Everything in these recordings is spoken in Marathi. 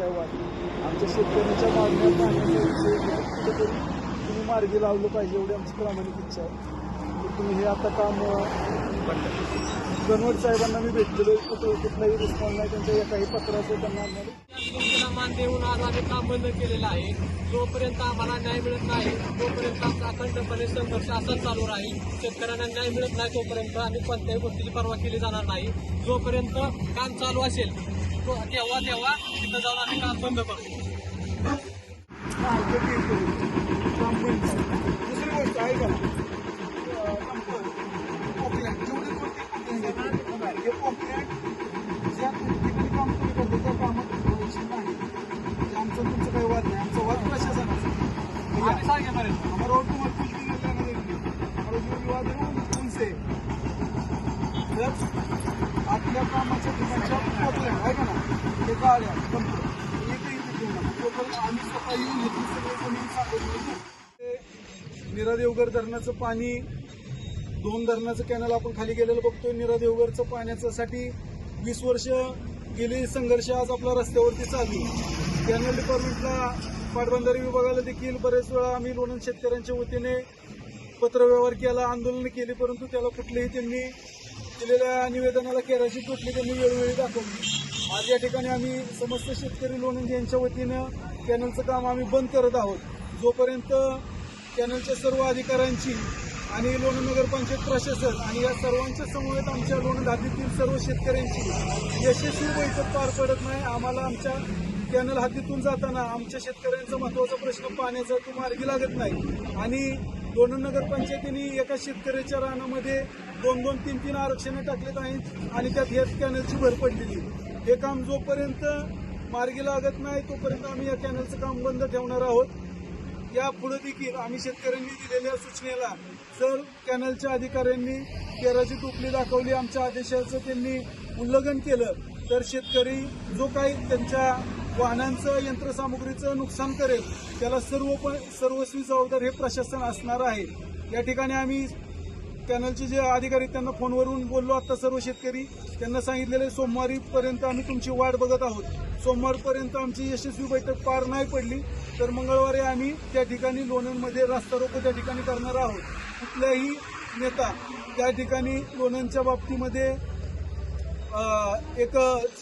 आमच्या शेतकऱ्यांच्या मागण्या विषय कुठेतरी तुम्ही मार्गी लावलं पाहिजे एवढी आमची प्रामाणिक इच्छा आहे. तुम्ही हे आता काम गणवट साहेबांना मी भेटलेलो कुठं कुठलाही रिस्पॉन्स नाही. त्यांच्या एकाही पत्राचं त्यांना आम्हाला मान देऊन आज आम्ही काम बंद केलेलं आहे. जोपर्यंत आम्हाला न्याय मिळत नाही तोपर्यंत आमचा अखंडपणे संघर्ष असाच चालू राहील. शेतकऱ्यांना न्याय मिळत नाही तोपर्यंत आम्ही कोणत्याही गोष्टीची पर्वा केली जाणार नाही. जोपर्यंत काम चालू असेल तेव्हा तेव्हा तिथं जाऊन आम्ही काम बंद करतो दुसरी गोष्ट आहे का अं, नंतर कोकणात जेवढे हे कोकणात ज्या ठिकाणी काम तुम्ही करतो त्या कामात नाही आमचं तुमचं. काही वाद नाही आमचा वाद प्रशासनाचा आम्ही सांगेपर्यंत कुछ भी नहीं और विवाद उनसे त्या कामाच्या ठिकाणच्या कोकण्या आहे का ना ते गाड्या कंपनी एकही इथे तोपर्यंत आम्ही स्वतः येऊन येतो. सगळे जमीन सांगतो देवघर धरणाचं पाणी दोन धरणाचं कॅनल आपण खाली गेलेलं बघतोय. निरा देवघरचं पाण्याच्यासाठी वीस वर्ष गेली. संघर्ष आज आपला रस्त्यावरती चालू कॅनल डिपार्टमेंटला पाटबंधारे विभागाला देखील बरेच वेळा आम्ही लोणंद शेतकऱ्यांच्या वतीने पत्रव्यवहार केला आंदोलन केली परंतु त्याला कुठलेही त्यांनी दिलेल्या निवेदनाला केराची तुटली त्यांनी वेळोवेळी दाखवली. आज या ठिकाणी आम्ही समस्त शेतकरी लोणंद यांच्या वतीनं कॅनलचं काम आम्ही बंद करत आहोत. जोपर्यंत कॅनलच्या सर्व अधिकाऱ्यांची आणि लोणंद नगरपंचायत प्रशासन आणि या सर्वांच्या समवेत आमच्या लोणंद हद्दीतील सर्व शेतकऱ्यांची यशस्वी बैठक पार पडत नाही आम्हाला आमच्या कॅनल हद्दीतून जाताना आमच्या शेतकऱ्यांचा महत्त्वाचा प्रश्न पाण्याचा तो मार्गी लागत नाही. आणि दोन नगरपंचायतीने एका शेतकऱ्याच्या रानामध्ये दोन दोन तीन तीन आरक्षणं टाकलेत आहेत आणि त्यात ह्याच कॅनलची भर पडलेली हे काम जोपर्यंत मार्गी लागत नाही तोपर्यंत आम्ही या कॅनलचं काम बंद ठेवणार आहोत. या पुढे देखील आम्ही शेतकऱ्यांनी दिलेल्या सूचनेला जर कॅनलच्या अधिकाऱ्यांनी केराची टोपली दाखवली आमच्या आदेशाचं त्यांनी उल्लंघन केलं तर शेतकरी जो काही त्यांच्या वाहनांचं यंत्रसामुग्रीचं नुकसान करेल त्याला सर्व पण सर्वस्वी जबाबदार हे प्रशासन असणार आहे. या ठिकाणी आम्ही कॅनलचे जे अधिकारी त्यांना फोनवरून बोललो. आता सर्व शेतकरी त्यांना सांगितलेले सोमवारीपर्यंत आम्ही तुमची वाट बघत आहोत. सोमवारपर्यंत आमची यशस्वी बैठक पार नाही पडली तर मंगळवारी आम्ही त्या ठिकाणी लोणंदमध्ये रास्ता रोको त्या ठिकाणी करणार आहोत. कुठल्याही नेता त्या ठिकाणी लोणंदच्या बाबतीमध्ये एक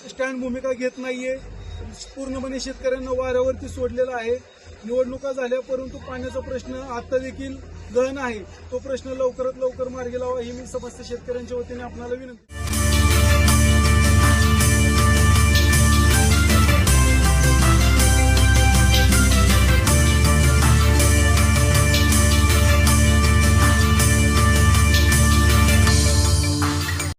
स्टँड भूमिका घेत नाहीये. पूर्णपणे शेतकऱ्यांना वाऱ्यावरती सोडलेला आहे. निवडणुका झाल्या परंतु पाण्याचा प्रश्न आता देखील गहन आहे. तो प्रश्न लवकरात लवकर मार्गी लावा ही मी समस्त शेतकऱ्यांच्या वतीने आपल्याला विनंती